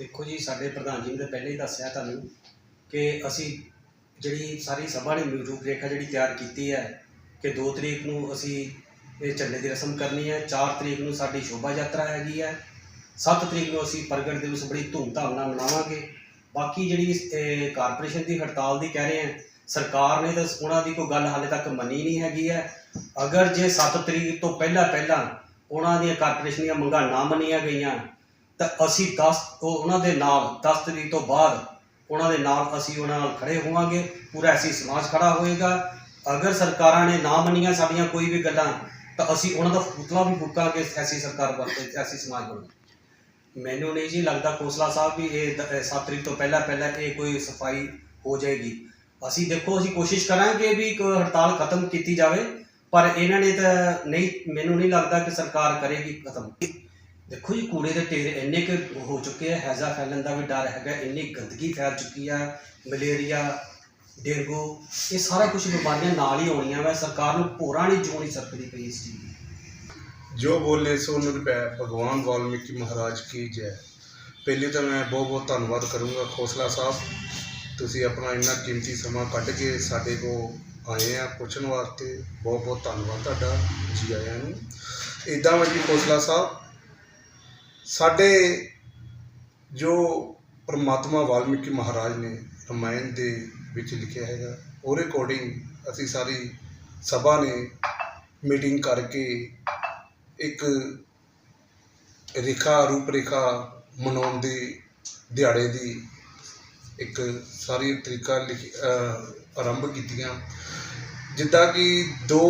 ਦੇਖੋ ਜੀ, ਸਾਡੇ ਪ੍ਰਧਾਨ ਜੀ ਨੇ ਤਾਂ ਪਹਿਲੇ ਹੀ ਦੱਸਿਆ ਤੁਹਾਨੂੰ ਕਿ ਅਸੀਂ ਜਿਹੜੀ ਸਾਰੀ ਸਭਾ ਨੇ ਰੂਪ ਰੇਖਾ ਜਿਹੜੀ ਤਿਆਰ ਕੀਤੀ ਹੈ ਕਿ 2 ਤਰੀਕ ਨੂੰ ਅਸੀਂ ਇਹ ਝੰਡੇ ਦੀ ਰਸਮ ਕਰਨੀ ਹੈ 4 ਤਰੀਕ ਨੂੰ ਸਾਡੀ ਸ਼ੋਭਾ ਯਾਤਰਾ ਹੈਗੀ ਹੈ 7 ਤਰੀਕ ਨੂੰ ਅਸੀਂ ਪ੍ਰਗਟ ਦਿਵਸ ਬੜੀ ਧੂਮਧਾਮ ਨਾਲ ਮਨਾਵਾਂਗੇ। ਬਾਕੀ ਜਿਹੜੀ ਕਾਰਪੋਰੇਸ਼ਨ ਦੀ ਹੜਤਾਲ ਦੀ ਕਹਿ ਰਹੇ ਆ ਸਰਕਾਰ ਨੇ ਤਾਂ ਉਹਨਾਂ ਦੀ ਕੋਈ ਗੱਲ ਹਾਲੇ ਤੱਕ ਮੰਨੀ ਨਹੀਂ ਹੈਗੀ ਹੈ। ਅਗਰ ਜੇ 7 ਤਰੀਕ ਤੋਂ ਪਹਿਲਾਂ ਪਹਿਲਾਂ ਉਹਨਾਂ ਦੀਆਂ ਕਾਰਪੋਰੇਸ਼ਨ ਦੀਆਂ ਮੰਗਾਂ ਨਾ ਮੰਨੀਆਂ ਗਈਆਂ ਤਾਂ ਅਸੀਂ 10 ਉਹਨਾਂ ਦੇ ਨਾਲ 10 ਤਰੀਕ ਤੋਂ ਬਾਅਦ ਉਹਨਾਂ ਦੇ ਨਾਲ ਅਸੀਂ ਉਹਨਾਂ ਨਾਲ ਖੜੇ ਹੋਵਾਂਗੇ, ਪੂਰਾ ਐਸੀ ਸਮਾਜ ਖੜਾ ਹੋਏਗਾ। ਅਗਰ ਸਰਕਾਰਾਂ ਨੇ ਨਾ ਮੰਨੀਆਂ ਸਾਡੀਆਂ ਕੋਈ ਵੀ ਗੱਲਾਂ, ਤਾਂ ਅਸੀਂ ਉਹਨਾਂ ਦਾ ਪੁਤਲਾ ਵੀ ਫੂਕਾਂਗੇ ਐਸੀ ਸਰਕਾਰ ਵਾਸਤੇ, ਐਸੀ ਸਮਾਜ ਬਣ ਮੈਨੂੰ ਨਹੀਂ ਜੀ ਲੱਗਦਾ ਖੋਸਲਾ ਸਾਹਿਬ ਵੀ ਇਹ 7 ਤਰੀਕ ਤੋਂ ਪਹਿਲਾਂ ਪਹਿਲਾਂ ਇਹ ਕੋਈ ਸਫ਼ਾਈ ਹੋ ਜਾਏਗੀ। ਅਸੀਂ ਦੇਖੋ, ਅਸੀਂ ਕੋਸ਼ਿਸ਼ ਕਰਾਂਗੇ ਵੀ ਇੱਕ ਹੜਤਾਲ ਖਤਮ ਕੀਤੀ ਜਾਵੇ, ਪਰ ਇਹਨਾਂ ਨੇ ਤਾਂ ਨਹੀਂ, ਮੈਨੂੰ ਨਹੀਂ ਲੱਗਦਾ ਕਿ ਸਰਕਾਰ ਕਰੇਗੀ ਖਤਮ। ਦੇਖੋ ਜੀ, ਕੂੜੇ ਦੇ ਢੇਰ ਇੰਨੇ ਕੁ ਹੋ ਚੁੱਕੇ ਆ, ਹੈਜ਼ਾ ਫੈਲਣ ਦਾ ਵੀ ਡਰ ਹੈਗਾ, ਇੰਨੀ ਗੰਦਗੀ ਫੈਲ ਚੁੱਕੀ ਆ, ਮਲੇਰੀਆ, ਡੇਂਗੂ, ਇਹ ਸਾਰਾ ਕੁਝ ਬਿਮਾਰੀਆਂ ਨਾਲ ਹੀ ਆਉਣੀਆਂ ਵਾ, ਸਰਕਾਰ ਨੂੰ ਭੋਰਾ ਨਹੀਂ ਜੋਣੀ ਸਕਦੀ ਪਈ ਇਸ ਚੀਜ਼ ਦੀ। ਜੋ ਬੋਲੇ ਸੋ ਨਿਰਭੈ ਭਗਵਾਨ ਵਾਲਮੀਕੀ ਮਹਾਰਾਜ ਕੀ ਜੈ। ਪਹਿਲੇ ਤਾਂ ਮੈਂ ਬਹੁਤ ਬਹੁਤ ਧੰਨਵਾਦ ਕਰੂੰਗਾ ਖੋਸਲਾ ਸਾਹਿਬ। ਤੁਸੀਂ ਆਪਣਾ ਇੰਨਾ ਕੀਮਤੀ ਸਮਾਂ ਕੱਢ ਕੇ ਸਾਡੇ ਕੋਲ ਆਏ ਆ ਪੁੱਛਣ ਵਾਸਤੇ। ਬਹੁਤ ਬਹੁਤ ਧੰਨਵਾਦ ਤੁਹਾਡਾ ਜੀ ਆਇਆਂ ਨੂੰ। ਇਦਾਂ ਵਾ ਜੀ ਖੋਸਲਾ ਸਾਹਿਬ ਸਾਡੇ ਜੋ ਪਰਮਾਤਮਾ ਵਾਲਮੀਕੀ ਮਹਾਰਾਜ ਨੇ ਰਮਾਇਣ ਦੇ ਵਿੱਚ ਲਿਖਿਆ ਹੈਗਾ, ਉਹਦੇ ਅਕੋਰਡਿੰਗ ਅਸੀਂ ਸਾਰੀ ਸਭਾ ਨੇ ਮੀਟਿੰਗ ਕਰਕੇ ਇੱਕ ਰੇਖਾ ਰੂਪ ਰੇਖਾ ਮਨਾਉਣ ਦੀ ਦਿਹਾੜੇ ਦੀ ਇੱਕ ਸਾਰੀ ਤਰੀਕਾ ਲਿਖੀ ਆਰੰਭ ਕੀਤੀਆਂ। ਜਿੱਦਾਂ ਕਿ 2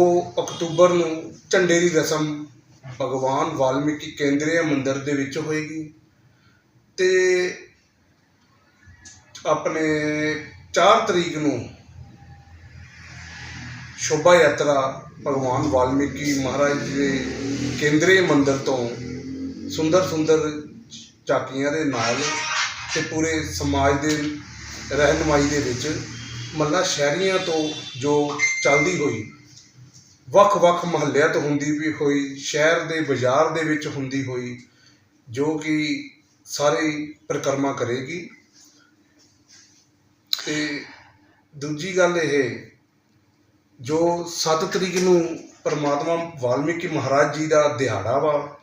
ਅਕਤੂਬਰ ਨੂੰ ਝੰਡੇ ਦੀ ਰਸਮ ਭਗਵਾਨ ਵਾਲਮੀਕੀ ਕੇਂਦਰੀ ਮੰਦਿਰ ਦੇ ਵਿੱਚ ਹੋਏਗੀ ਤੇ ਆਪਣੇ 4 ਤਰੀਕ ਨੂੰ ਸ਼ੋਭਾ ਯਾਤਰਾ ਭਗਵਾਨ ਵਾਲਮੀਕੀ ਮਹਾਰਾਜ ਦੇ ਕੇਂਦਰੀ ਮੰਦਿਰ ਤੋਂ ਸੁੰਦਰ ਸੁੰਦਰ ਝਾਕੀਆਂ ਦੇ ਨਾਲ ਤੇ ਪੂਰੇ ਸਮਾਜ ਦੇ ਰਹਿਨਮਾਈ ਦੇ ਵਿੱਚ ਮੱਲਾ ਸ਼ਹਿਰੀਆਂ ਤੋਂ ਜੋ ਚੱਲਦੀ ਹੋਈ ਵੱਖ-ਵੱਖ ਮਹੱਲਿਆਂ ਤੋਂ ਹੁੰਦੀ ਵੀ ਹੋਈ, ਸ਼ਹਿਰ ਦੇ ਬਾਜ਼ਾਰ ਦੇ ਵਿੱਚ ਹੁੰਦੀ ਹੋਈ, ਜੋ ਕਿ ਸਾਰੀ ਪਰਿਕਰਮਾ ਕਰੇਗੀ। ਤੇ ਦੂਜੀ ਗੱਲ ਇਹ, ਜੋ 7 ਤਰੀਕ ਨੂੰ ਪਰਮਾਤਮਾ ਵਾਲਮੀਕੀ ਮਹਾਰਾਜ ਜੀ ਦਾ ਦਿਹਾੜਾ ਵਾ,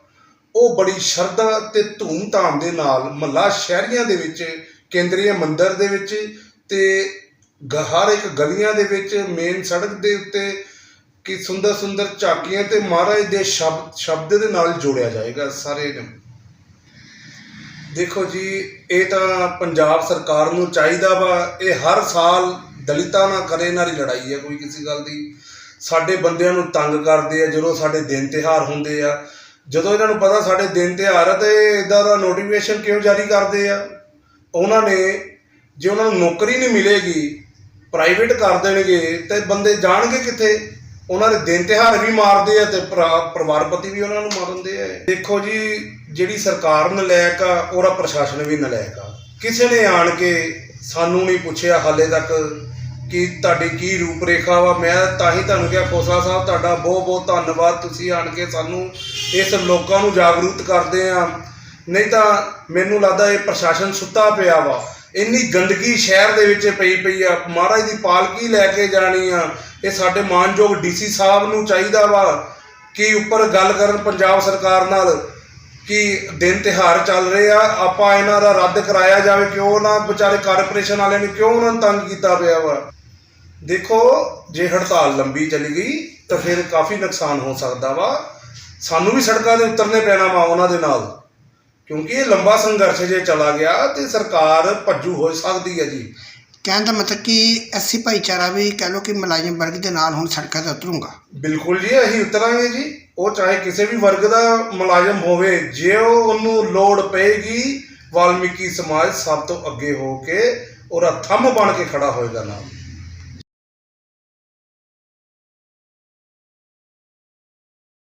ਉਹ ਬੜੀ ਸ਼ਰਧਾ ਤੇ ਧੂਮ-ਧਾਮ ਦੇ ਨਾਲ ਮਹੱਲਾ ਸ਼ਹਿਰੀਆਂ ਦੇ ਵਿੱਚ ਕੇਂਦਰੀ ਮੰਦਿਰ ਦੇ ਵਿੱਚ ਤੇ ਹਰ ਇੱਕ ਗਲੀਆਂ ਦੇ ਵਿੱਚ ਮੇਨ ਸੜਕ ਦੇ ਉੱਤੇ ਕਿ ਸੁੰਦਰ ਸੁੰਦਰ ਝਾਕੀਆਂ ਤੇ ਮਹਾਰਾਜ ਦੇ ਸ਼ਬਦ ਸ਼ਬਦ ਦੇ ਨਾਲ ਜੋੜਿਆ ਜਾਏਗਾ ਸਾਰੇ ਨੂੰ। ਦੇਖੋ ਜੀ, ਇਹ ਤਾਂ ਪੰਜਾਬ ਸਰਕਾਰ ਨੂੰ ਚਾਹੀਦਾ ਵਾ, ਇਹ ਹਰ ਸਾਲ ਦਲਿਤਾਂ ਨਾਲ ਕਰੇ ਨਾਲ ਹੀ ਲੜਾਈ ਹੈ, ਕੋਈ ਕਿਸੇ ਗੱਲ ਦੀ। ਸਾਡੇ ਬੰਦਿਆਂ ਨੂੰ ਤੰਗ ਕਰਦੇ ਆ, ਜਦੋਂ ਸਾਡੇ ਦਿਨ ਤਿਹਾਰ ਹੁੰਦੇ ਆ। ਜਦੋਂ ਇਹਨਾਂ ਨੂੰ ਪਤਾ ਸਾਡੇ ਦਿਨ ਤਿਹਾਰ ਆ, ਤੇ ਇਦਾਂ ਦਾ ਨੋਟੀਫਿਕੇਸ਼ਨ ਕਿਉਂ ਜਾਰੀ ਕਰਦੇ ਆ? ਉਹਨਾਂ ਨੇ, ਜੇ ਉਹਨਾਂ ਨੂੰ ਨੌਕਰੀ ਨਹੀਂ ਮਿਲੇਗੀ ਪ੍ਰਾਈਵੇਟ ਕਰ ਦੇਣਗੇ, ਤੇ ਬੰਦੇ ਜਾਣਗੇ ਕਿੱਥੇ? ਉਹਨਾਂ ਦੇ ਦਿਨ ਤਿਹਾਰ ਵੀ ਮਾਰਦੇ ਆ ਤੇ ਭਰਾ- ਪਰਿਵਾਰਪਤੀ ਵੀ ਉਹਨਾਂ ਨੂੰ ਮਾਰਦੇ ਆ। ਦੇਖੋ ਜੀ, ਜਿਹੜੀ ਸਰਕਾਰ ਨਲਾਇਕ ਆ, ਉਹਦਾ ਪ੍ਰਸ਼ਾਸਨ ਵੀ ਨਲਾਇਕ ਆ। ਕਿਸੇ ਨੇ ਆਣ ਕੇ ਸਾਨੂੰ ਨਹੀਂ ਪੁੱਛਿਆ ਹਾਲੇ ਤੱਕ ਕਿ ਤੁਹਾਡੀ ਕੀ ਰੂਪਰੇਖਾ ਵਾ। ਮੈਂ ਤਾਂ ਹੀ ਤੁਹਾਨੂੰ ਕਿਹਾ, ਖੋਸਲਾ ਸਾਹਿਬ, ਤੁਹਾਡਾ ਬਹੁਤ ਬਹੁਤ ਧੰਨਵਾਦ। ਤੁਸੀਂ ਆਣ ਕੇ ਸਾਨੂੰ ਇਸ ਲੋਕਾਂ ਨੂੰ ਜਾਗਰੂਕ ਕਰਦੇ ਆ। ਨਹੀਂ ਤਾਂ ਮੈਨੂੰ ਲੱਗਦਾ ਇਹ ਪ੍ਰਸ਼ਾਸਨ ਸੁੱਤਾ ਪਿਆ ਵਾ। ਇੰਨੀ ਗੰਦਗੀ ਸ਼ਹਿਰ ਦੇ ਵਿੱਚ ਪਈ ਪਈ ਆ। ਮਹਾਰਾਜ ਦੀ ਪਾਲਕੀ ਲੈ ਕੇ ਜਾਣੀ ਆ? ਇਹ ਸਾਡੇ ਮਾਨਯੋਗ ਡੀਸੀ ਸਾਹਿਬ ਨੂੰ ਚਾਹੀਦਾ ਵਾ ਕਿ ਉੱਪਰ ਗੱਲ ਕਰਨ ਪੰਜਾਬ ਸਰਕਾਰ ਨਾਲ ਕਿ ਦਿਨ ਤਿਹਾਰ ਚੱਲ ਰਹੇ ਆ। ਆਪਾਂ ਇਹਨਾਂ ਦਾ ਰੱਦ ਕਰਾਇਆ ਜਾਵੇ ਕਿਉਂ ਨਾ? ਵਿਚਾਰੇ ਕਾਰਪੋਰੇਸ਼ਨ ਵਾਲਿਆਂ ਨੇ ਕਿਉਂ ਉਹਨਾਂ ਨੂੰ ਤੰਗ ਕੀਤਾ ਪਿਆ ਵਾ? ਦੇਖੋ, ਜੇ ਹੜਤਾਲ ਲੰਬੀ ਚਲੀ ਗਈ ਤਾਂ ਫਿਰ ਕਾਫੀ ਨੁਕਸਾਨ ਹੋ ਸਕਦਾ ਵਾ। ਸਾਨੂੰ ਵੀ ਸੜਕਾਂ ਤੇ ਉਤਰਨੇ ਪੈਣਾ ਵਾ ਉਹਨਾਂ ਦੇ ਨਾਲ। ਕਿਉਂਕਿ ਇਹ ਲੰਬਾ ਸੰਘਰਸ਼ ਜੇ ਚਲਾ ਗਿਆ ਤੇ ਸਰਕਾਰ ਭੱਜੂ ਹੋ ਸਕਦੀ ਹੈ ਜੀ। ਕਹਿਣ ਦਾ ਮਤਲਬ ਕਿ ਐਸੀ ਭਾਈਚਾਰਾ ਵੀ ਕਹਿ ਲਓ ਕਿ ਮੁਲਾਜ਼ਮ ਵਰਗ ਦੇ ਨਾਲ ਹੁਣ ਸੜਕਾਂ ਤੇ ਉਤਰੂਗਾ। ਬਿਲਕੁਲ ਜੀ ਅਸੀਂ ਉਤਰਾਂਗੇ ਜੀ। ਉਹ ਚਾਹੇ ਕਿਸੇ ਵੀ ਵਰਗ ਦਾ ਮੁਲਾਜ਼ਮ ਹੋਵੇ ਜੇ ਉਹ ਉਹਨੂੰ ਲੋੜ ਪਏਗੀ ਵਾਲਮੀਕੀ ਸਮਾਜ ਸਭ ਤੋਂ ਅੱਗੇ ਹੋ ਕੇ ਉਹਦਾ ਥੰਮ ਬਣ ਕੇ ਖੜਾ ਹੋਏਗਾ ਨਾਲ।